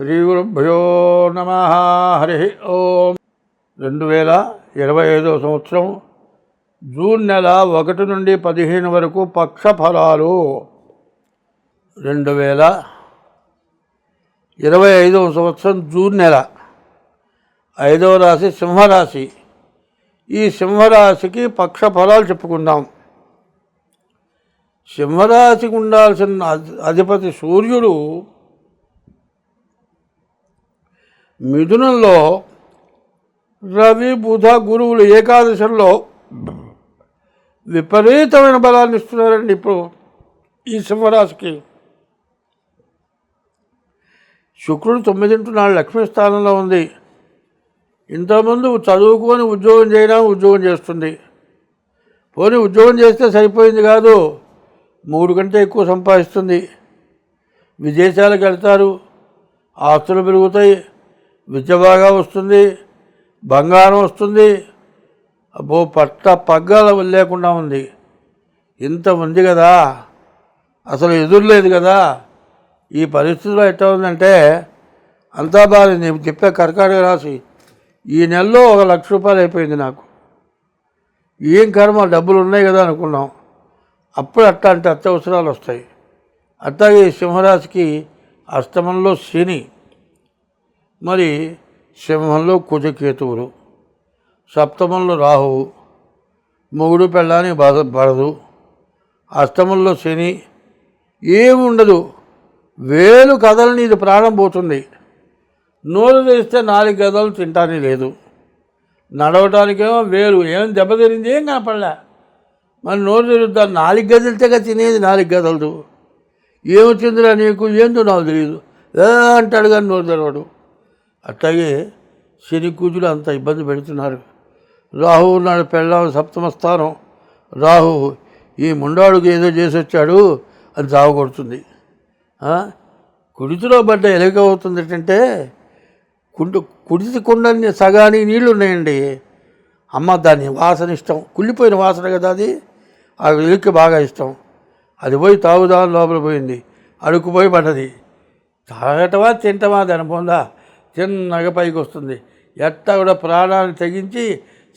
శ్రీ గురుభ్యో నమ. హరి ఓం. రెండు వేల ఇరవై ఐదో సంవత్సరం జూన్ నెల ఒకటి నుండి పదిహేను వరకు పక్ష ఫలాలు రెండు వేల ఇరవై ఐదవ సంవత్సరం జూన్ నెల. ఐదవ రాశి సింహరాశి. ఈ సింహరాశికి పక్ష ఫలాలు చెప్పుకుందాం. సింహరాశికి ఉండాల్సిన అధి- అధిపతి సూర్యుడు మిథునంలో రవి బుధ గురువులు ఏకాదశంలో విపరీతమైన బలాన్ని ఇస్తున్నారండి ఇప్పుడు ఈ సింహరాశికి. శుక్రుడు తొమ్మిదింటి నాలుగు లక్ష్మీ స్థానంలో ఉంది. ఇంతకుముందు చదువుకొని ఉద్యోగం చేయడం ఉద్యోగం చేస్తుంది. పోనీ ఉద్యోగం చేస్తే సరిపోయింది కాదు. మూడు కంటే ఎక్కువ సంపాదిస్తుంది. విదేశాలకు వెళ్తారు. ఆస్తులు పెరుగుతాయి. విద్య బాగా వస్తుంది బంగారం వస్తుంది. అబ్బో పట్ట పగ్గాల లేకుండా ఉంది. ఇంత ఉంది కదా. అసలు ఎదురులేదు కదా. ఈ పరిస్థితిలో ఎట్లా ఉందంటే అంతా బాగా నేను చెప్పే కర్కాటక రాశి ఈ నెలలో ఒక లక్ష రూపాయలు అయిపోయింది నాకు. ఏం కర్మ డబ్బులు ఉన్నాయి కదా అనుకున్నాం. అప్పుడు అట్లాంటి అంటే అత్యవసరాలు వస్తాయి. అట్లాగే ఈ సింహరాశికి అష్టమంలో శని మరి సింహంలో కుజకేతువులు సప్తమంలో రాహువు మొగుడు పెళ్ళానికి బాధ పడదు అష్టమంలో శని ఏమి ఉండదు వేలు కథలని ఇది ప్రాణం పోతుంది. నోరు తెరిస్తే నాలుగు గదలు తింటానే లేదు. నడవటానికేమో వేలు. ఏం దెబ్బతిరింది ఏం కనపడలే. మరి నోరు తెరుద్దా? నాలుగు గదులతేగా తినేది నాలుగు గదలదు. ఏమొచ్చిందిరా నీకు? ఏందో నాకు తెలియదు ఏ అంటాడు కానీ నోరు తెరవడు. అట్లాగే శని కూజులు అంత ఇబ్బంది పెడుతున్నారు. రాహు నాడు పెళ్ళాం సప్తమ స్థానం. రాహు ఈ ముండాడుకు ఏదో చేసి వచ్చాడు అది చావగొడుతుంది కుడితిలో పడ్డ ఎలుక అవుతుంది ఏంటంటే కుండు కుడితి కుండని సగానికి నీళ్ళు ఉన్నాయండి అమ్మ దాని వాసన ఇష్టం. కుళ్ళిపోయిన వాసన కదా అది. ఆ ఎలుక బాగా ఇష్టం. అది పోయి తాగుదా లోపల పోయింది. అడుక్కుపోయి పడ్డది. తాగటమా తింటమా దాని పొందా చిన్నగా పైకి వస్తుంది. ఎట్టా కూడా ప్రాణాన్ని తెగించి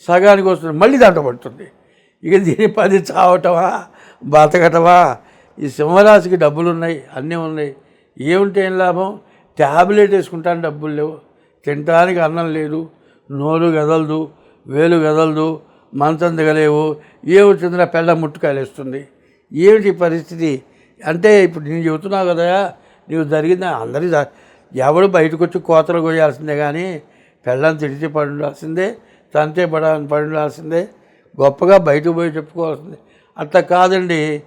సగానికి వస్తుంది. మళ్ళీ దాంట్లో పడుతుంది. ఇక దీని పది చావటమా? బతకటమా? ఈ సింహరాశికి డబ్బులు ఉన్నాయి అన్నీ ఉన్నాయి. ఏముంటే ఏం లాభం? ట్యాబ్లెట్ వేసుకుంటాను డబ్బులు లేవు. తినడానికి అన్నం లేదు. నోరు గదలదు వేలు గదలదు మంచం దిగలేవు. ఏ వచ్చిందిరా? పెళ్ళ ముట్టుకాయలేస్తుంది ఏమిటి పరిస్థితి? అంటే ఇప్పుడు నేను చెబుతున్నావు కదా నీవు జరిగింది? అందరి ఎవడు బయటకు వచ్చి కోతలు కొయ్యాల్సిందే కానీ పెళ్ళని తిడిచి పడుండాల్సిందే తంతే పడ పడుండాల్సిందే గొప్పగా బయటకు పోయి చెప్పుకోవాల్సిందే. అంత కాదండి.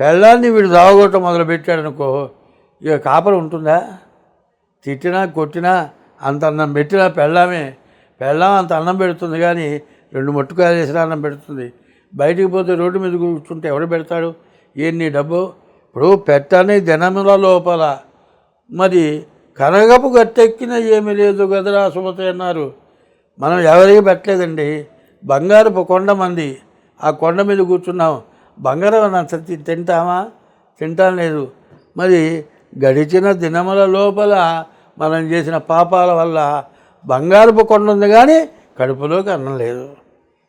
పెళ్ళాన్ని వీడు దావగొట్టం మొదలు పెట్టాడనుకో ఇక కాపర ఉంటుందా? తిట్టినా కొట్టినా అంత అన్నం పెట్టినా పెళ్ళామే. పెళ్ళాం అంత అన్నం పెడుతుంది కానీ రెండు ముట్టుకాయలు వేసిన అన్నం పెడుతుంది. బయటికి పోతే రోడ్డు మీద కూర్చుంటే ఎవడు పెడతాడు? ఏంటి నీ డబ్బు? ఇప్పుడు పెట్టని దినముల లోపల. మరి కనగపు గట్టెక్కిన ఏమీ లేదు గదరా సుమతి అన్నారు. మనం ఎవరికి పెట్టలేదండి. బంగారపు కొండ మంది. ఆ కొండ మీద కూర్చున్నాం. బంగారం అంత తింటామా? తింటాం లేదు. మరి గడిచిన దినముల లోపల మనం చేసిన పాపాల వల్ల బంగారపు కొండ ఉంది కానీ కడుపులోకి అన్నం లేదు.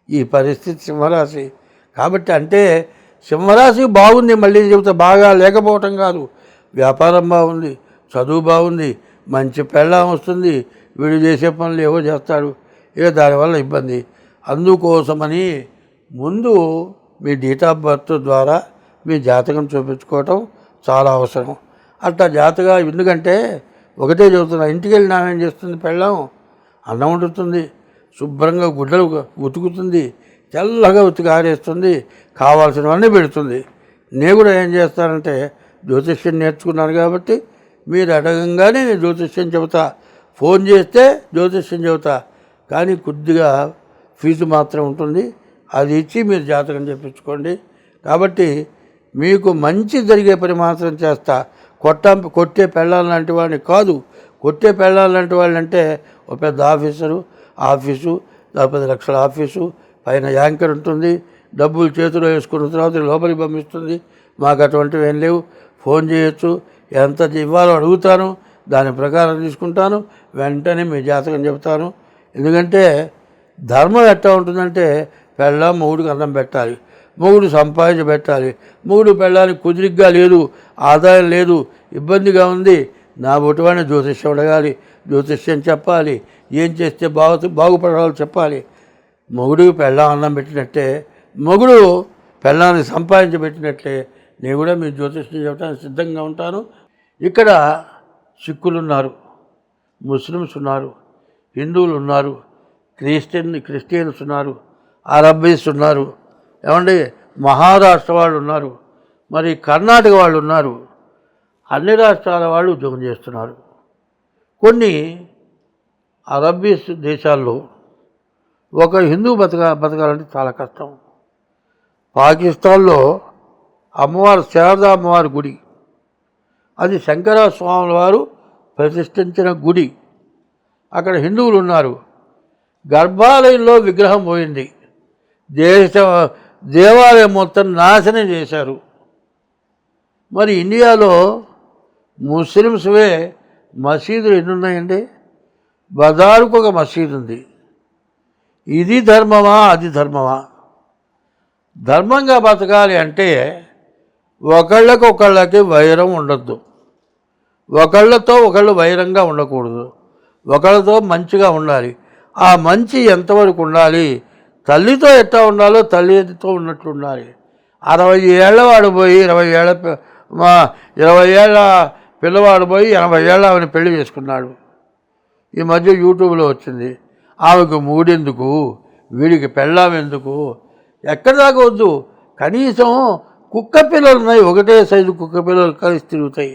ఈ పరిస్థితి సింహరాశి. కాబట్టి అంటే సింహరాశి బాగుంది మళ్ళీ చెబుతా బాగా లేకపోవటం కాదు. వ్యాపారం బాగుంది. చదువు బాగుంది మంచి పెళ్ళం వస్తుంది వీడు చేసే పనులు ఏవో చేస్తాడు. ఇక దానివల్ల ఇబ్బంది. అందుకోసమని ముందు మీ డేట్ ఆఫ్ బర్త్ ద్వారా మీ జాతకం చూపించుకోవటం చాలా అవసరం. అట్లా జాతగా ఎందుకంటే ఒకటే చెబుతున్నా ఇంటికి వెళ్ళి నామేం చేస్తుంది పెళ్ళం? అన్నం వండుతుంది శుభ్రంగా గుడ్డలు ఉతుకుతుంది తెల్లగా ఉతికి ఆరేస్తుంది కావాల్సినవన్నీ పెడుతుంది. నేను కూడా ఏం చేస్తానంటే జ్యోతిష్యం నేర్చుకున్నాను కాబట్టి మీరు అడగంగానే నేను జ్యోతిష్యం చెబుతా. ఫోన్ చేస్తే జ్యోతిష్యం చెబుతా. కానీ కొద్దిగా ఫీజు మాత్రం ఉంటుంది. అది ఇచ్చి మీరు జాతకం చెప్పించుకోండి. కాబట్టి మీకు మంచి జరిగే పని మాత్రం చేస్తా. కొట్ట కొట్టే పెళ్ళాలి లాంటి వాడిని కాదు. కొట్టే పెళ్ళాలి లాంటి ఒక పెద్ద ఆఫీసరు ఆఫీసు పది లక్షల ఆఫీసు పైన యాంకర్ ఉంటుంది. డబ్బులు చేతిలో వేసుకున్న తర్వాత లోపలికి పంపిస్తుంది. మాకు అటువంటివి ఏం లేవు. ఫోన్ చేయొచ్చు. ఎంత ఇవ్వాలో అడుగుతాను దాని ప్రకారం తీసుకుంటాను వెంటనే మీ జాతకం చెప్తాను ఎందుకంటే ధర్మం ఎట్లా ఉంటుందంటే పెళ్ళ మొగుడికి అన్నం పెట్టాలి మొగుడు సంపాదించి పెట్టాలి మొగుడు పెళ్ళానికి కుదిరిగ్గా లేదు ఆదాయం లేదు ఇబ్బందిగా ఉంది నా బొట్టువాడిని జ్యోతిష్యం అడగాలి జ్యోతిష్యం చెప్పాలి ఏం చేస్తే బాగు బాగుపడాలో చెప్పాలి. మొగుడికి పెళ్ళాం అన్నం పెట్టినట్టే మొగుడు పెళ్ళాన్ని సంపాదించి పెట్టినట్లే నేను కూడా మీ జ్యోతిష్యం చెప్పడానికి సిద్ధంగా ఉంటాను. ఇక్కడ సిక్కులు ఉన్నారు ముస్లిమ్స్ ఉన్నారు హిందువులు ఉన్నారు క్రిస్టియన్ క్రిస్టియన్స్ ఉన్నారు అరబ్బీస్ ఉన్నారు ఏమండి మహారాష్ట్ర వాళ్ళు ఉన్నారు మరి కర్ణాటక వాళ్ళు ఉన్నారు అన్ని రాష్ట్రాల వాళ్ళు ఉద్యోగం చేస్తున్నారు. కొన్ని అరబ్బీస్ దేశాల్లో ఒక హిందూ బతక బతకాలంటే చాలా కష్టం. పాకిస్తాన్లో అమ్మవారు శారదా అమ్మవారి గుడి. అది శంకరస్వాముల వారు ప్రతిష్ఠించిన గుడి. అక్కడ హిందువులు ఉన్నారు. గర్భాలయంలో విగ్రహం పోయింది. దేశ దేవాలయం మొత్తం నాశనం చేశారు. మరి ఇండియాలో ముస్లిమ్స్వే మసీదులు ఎన్ని ఉన్నాయండి బజారుకు ఒక మసీదు ఉంది ఇది ధర్మమా అది ధర్మమా? ధర్మంగా బతకాలి అంటే ఒకళ్ళకి ఒకళ్ళకి వైరం ఉండొద్దు. ఒకళ్ళతో ఒకళ్ళు వైరంగా ఉండకూడదు. ఒకళ్ళతో మంచిగా ఉండాలి. ఆ మంచి ఎంతవరకు ఉండాలి? తల్లితో ఎట్లా ఉండాలో తల్లితో ఉన్నట్లు ఉండాలి. అరవై ఏళ్ళ వాడు పోయి ఇరవై ఏళ్ళ మా ఇరవై ఏళ్ళ పిల్లవాడు పోయి ఎనభై ఏళ్ళ ఆమెను పెళ్ళి చేసుకున్నాడు. ఈ మధ్య యూట్యూబ్లో వచ్చింది. ఆమెకు మూడెందుకు? వీడికి పెళ్ళాం ఎందుకు? ఎక్కడి దాకా వద్దు? కనీసం కుక్క పిల్లలు ఉన్నాయి ఒకటే సైజు కుక్క పిల్లలు కలిసి తిరుగుతాయి.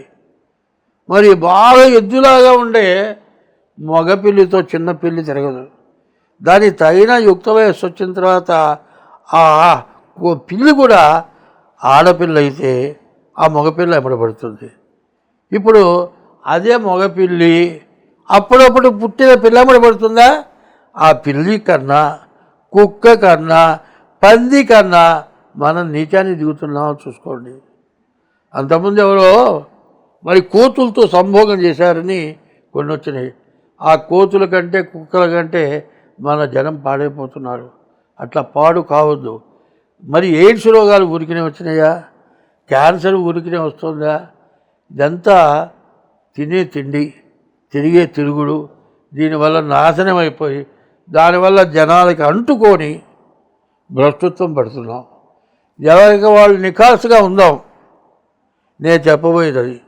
మరి బాగా ఎద్దులాగా ఉండే మగ పిల్లితో చిన్న పిల్లి తిరగదు. దాని తగిన యుక్త వయస్సు వచ్చిన తర్వాత ఆ ఓ పిల్లి కూడా ఆడపిల్ల అయితే ఆ మగపిల్ల ఎమడబడుతుంది ఇప్పుడు అదే మగపిల్లి అప్పుడప్పుడు పుట్టిన పిల్ల ఎమడబడుతుందా ఆ పిల్లి కన్నా కుక్క కన్నా పంది కన్నా మనం నీచాన్ని దిగుతున్నామో చూసుకోండి. అంతకుముందు ఎవరో మరి కోతులతో సంభోగం చేశారని కొన్ని వచ్చినాయి ఆ కోతుల కంటే కుక్కల కంటే మన జనం పాడైపోతున్నారు. అట్లా పాడు కావద్దు. మరి ఎయిడ్స్ రోగాలు ఉరికినే వచ్చినాయా? క్యాన్సర్ ఉరికినే వస్తుందా? ఇదంతా తినే తిండి తిరిగే తిరుగుడు దీనివల్ల నాశనం అయిపోయి దానివల్ల జనాలకి అంటుకొని భ్రష్టత్వం పడుతున్నాం. ఎవరికి వాళ్ళు నిఖాసుగా ఉందాం. నేను చెప్పబోయేది. అది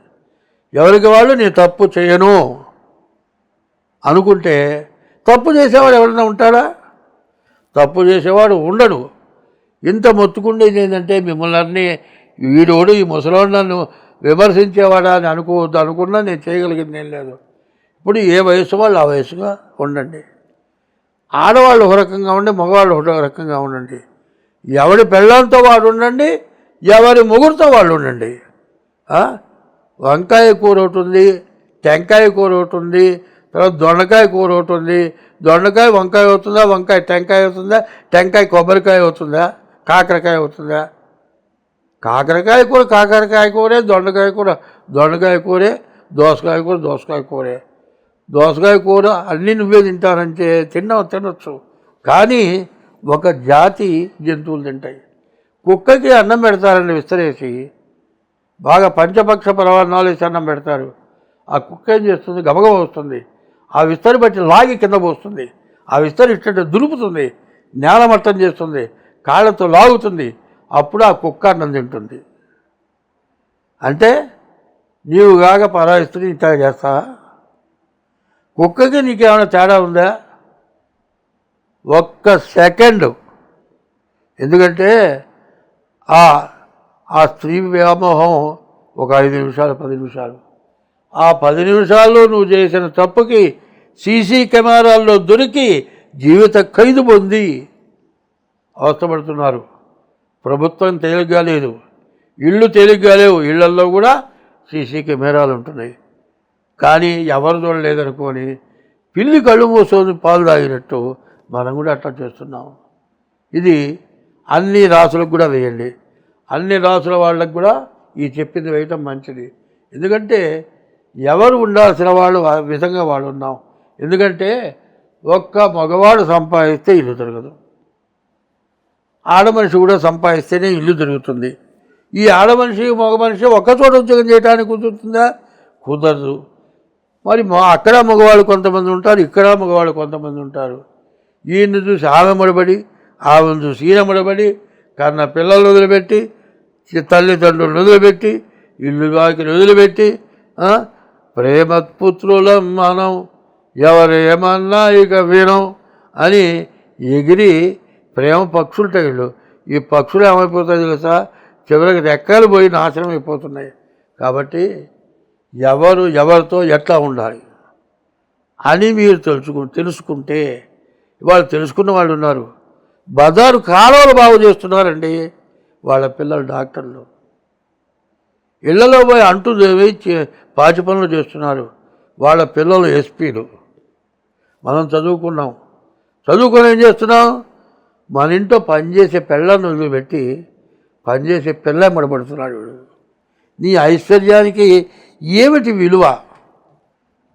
ఎవరికి వాళ్ళు నేను తప్పు చేయను. అనుకుంటే తప్పు చేసేవాడు ఎవరైనా ఉంటాడా? తప్పు చేసేవాడు ఉండడు. ఇంత మొత్తుకుండేది ఏంటంటే మిమ్మల్ని అన్నీ వీడోడు ఈ ముసలోడు నన్ను విమర్శించేవాడా అని అనుకోవద్దు అనుకున్నా నేను చేయగలిగింది ఏం లేదు. ఇప్పుడు ఏ వయసు వాళ్ళు ఆ వయసుగా ఉండండి. ఆడవాళ్ళు ఒక రకంగా ఉండి మగవాళ్ళు ఒక రకంగా ఉండండి. ఎవడి పెళ్ళంతో వాడు ఉండండి ఎవరి ముగ్గురితో వాళ్ళు ఉండండి. వంకాయ కూర ఒకటి ఉంది టెంకాయ కూర ఒకటి ఉంది తర్వాత దొండకాయ కూర ఒకటి ఉంది. దొండకాయ వంకాయ అవుతుందా వంకాయ టెంకాయ అవుతుందా టెంకాయ కొబ్బరికాయ అవుతుందా కాకరకాయ అవుతుందా? కాకరకాయ కూర కాకరకాయ కూరే దొండకాయ కూర దొండకాయ కూరే దోసకాయ కూర దోసకాయ కూరే. దోసకాయ కూర అన్నీ నువ్వే తింటానంటే తిన్నావు తినొచ్చు. కానీ ఒక జాతి జంతువులు తింటాయి. కుక్కకి అన్నం పెడతారని విస్తరేసి బాగా పంచపక్ష పరవాన్నాలు వేసి అన్నం పెడతారు. ఆ కుక్క ఏం చేస్తుంది? గబగబ వస్తుంది. ఆ విస్తరి బట్టి లాగి కింద పోస్తుంది. ఆ విస్తరి ఇట్లంటే దులుపుతుంది. నేల చేస్తుంది. కాళ్ళతో లాగుతుంది. అప్పుడు ఆ కుక్క అన్నం తింటుంది. అంటే నీవు కాక పరాయిస్తుంది స్త్రీ ఇంత చేస్తావా? కుక్కకి నీకేమైనా తేడా ఉందా? ఒక్క సెకండ్. ఎందుకంటే ఆ ఆ స్త్రీ వ్యామోహం ఒక ఐదు నిమిషాలు పది నిమిషాలు. ఆ పది నిమిషాల్లో నువ్వు చేసిన తప్పుకి సీసీ కెమెరాల్లో దొరికి జీవిత ఖైదు పొంది. అవస్థపడుతున్నారు. ప్రభుత్వం తేలిగ్గా లేదు. ఇళ్ళు తేలిగ్గా లేవు. ఇళ్ళల్లో కూడా సీసీ కెమెరాలు ఉంటున్నాయి. కానీ ఎవరు చూడలేదనుకొని పిల్లి కళ్ళు మూసుకొని పాలు తాగినట్టు మనం కూడా అట్లా చేస్తున్నాం. ఇది అన్ని రాసులకు కూడా వేయండి. అన్ని రాసుల వాళ్ళకు కూడా ఈ చెప్పింది వేయటం మంచిది. ఎందుకంటే ఎవరు ఉండాల్సిన వాళ్ళు ఆ విధంగా వాళ్ళు ఉన్నాం. ఎందుకంటే ఒక్క మగవాడు సంపాదిస్తే ఇల్లు తిరగదు ఆడమనిషి కూడా సంపాదిస్తేనే ఇల్లు తిరుగుతుంది ఈ ఆడమనిషి మగ మనిషి ఒక్కచోట ఉద్యోగం చేయడానికి కుదురుతుందా? కుదరదు. మరి మా అక్కడ మగవాళ్ళు కొంతమంది ఉంటారు ఇక్కడ మగవాళ్ళు కొంతమంది ఉంటారు. ఈయన్ని చూసి ఆమె ముడబడి ఆమెను చూసి ఈయన ముడబడి కన్న పిల్లలు వదిలిపెట్టి తల్లిదండ్రులను వదిలిపెట్టి ఇల్లు వాకిలు వదిలిపెట్టి ఆ, ప్రేమపుత్రులం మనం ఎవరు ఏమన్నా ఇక వినం అని ఎగిరి ప్రేమ పక్షులుంటాయి వీళ్ళు ఈ పక్షులు ఏమైపోతాయి తెలుసా? చివరికి రెక్కలు పోయి నాశనం అయిపోతున్నాయి. కాబట్టి ఎవరు ఎవరితో ఎట్లా ఉండాలి అని మీరు తెలుసుకు తెలుసుకుంటే వాళ్ళు తెలుసుకున్న వాళ్ళు ఉన్నారు. బజారు కాలువలు బాగు చేస్తున్నారండి వాళ్ళ పిల్లలు డాక్టర్లు. ఇళ్ళలో పోయి అంటూ పాచి పనులు చేస్తున్నారు వాళ్ళ పిల్లలు ఎస్పీలు. మనం చదువుకున్నాం. చదువుకొని ఏం చేస్తున్నాం? మన ఇంట్లో పనిచేసే పిల్లలను వదిలిపెట్టి పనిచేసే పిల్ల మడబడుతున్నాడు వీడు. నీ ఐశ్వర్యానికి ఏమిటి విలువ?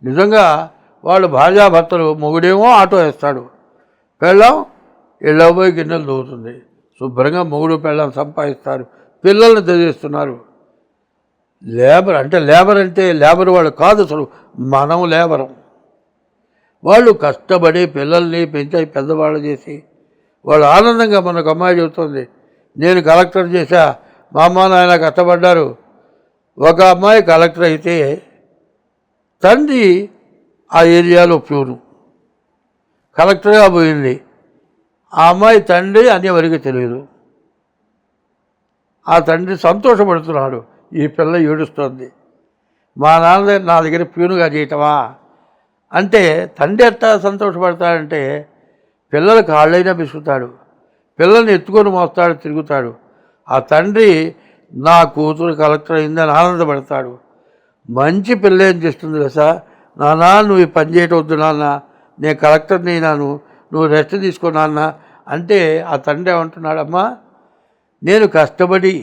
నిజంగా వాళ్ళు భార్యాభర్తలు మొగుడేమో ఆటో వేస్తాడు. పెళ్ళం ఇళ్ళ పోయి గిన్నెలు దూతుంది శుభ్రంగా మొగుడు పెళ్ళం సంపాదిస్తారు. పిల్లల్ని చదివిస్తున్నారు. లేబర్ అంటే లేబర్ అంటే లేబర్ వాళ్ళు కాదు అసలు మనం లేబరం. వాళ్ళు కష్టపడి పిల్లల్ని పెంచి పెద్దవాళ్ళు చేసి వాళ్ళు ఆనందంగా మనకు అమ్మాయి చెబుతుంది. నేను కలెక్టర్ చేశా మా అమ్మ నాయన కష్టపడ్డారు. ఒక అమ్మాయి కలెక్టర్ అయితే తండ్రి ఆ ఏరియాలో ప్యూను కలెక్టర్గా పోయింది. ఆ అమ్మాయి తండ్రి అని ఎవరికి తెలియదు. ఆ తండ్రి సంతోషపడుతున్నాడు. ఈ పిల్ల ఏడుస్తుంది. మా నాన్న దగ్గర నా దగ్గర ప్యూనుగా చేయటమా? అంటే తండ్రి ఎట్టా సంతోషపడతాడంటే పిల్లలు కాళ్ళైనా బిసుకుతాడు పిల్లల్ని ఎత్తుకొని మోస్తాడు తిరుగుతాడు. ఆ తండ్రి నా కూతురు కలెక్టర్ అయిందని ఆనందపడతాడు. మంచి పిల్ల ఏం చేస్తుంది కదా నాన్న నువ్వు ఈ పని చేయటం వద్దు నాన్న. నేను కలెక్టర్ని అయినాను నువ్వు రెస్ట్ తీసుకో నాన్న. అంటే ఆ తండ్రి ఏమంటున్నాడమ్మా నేను కష్టపడి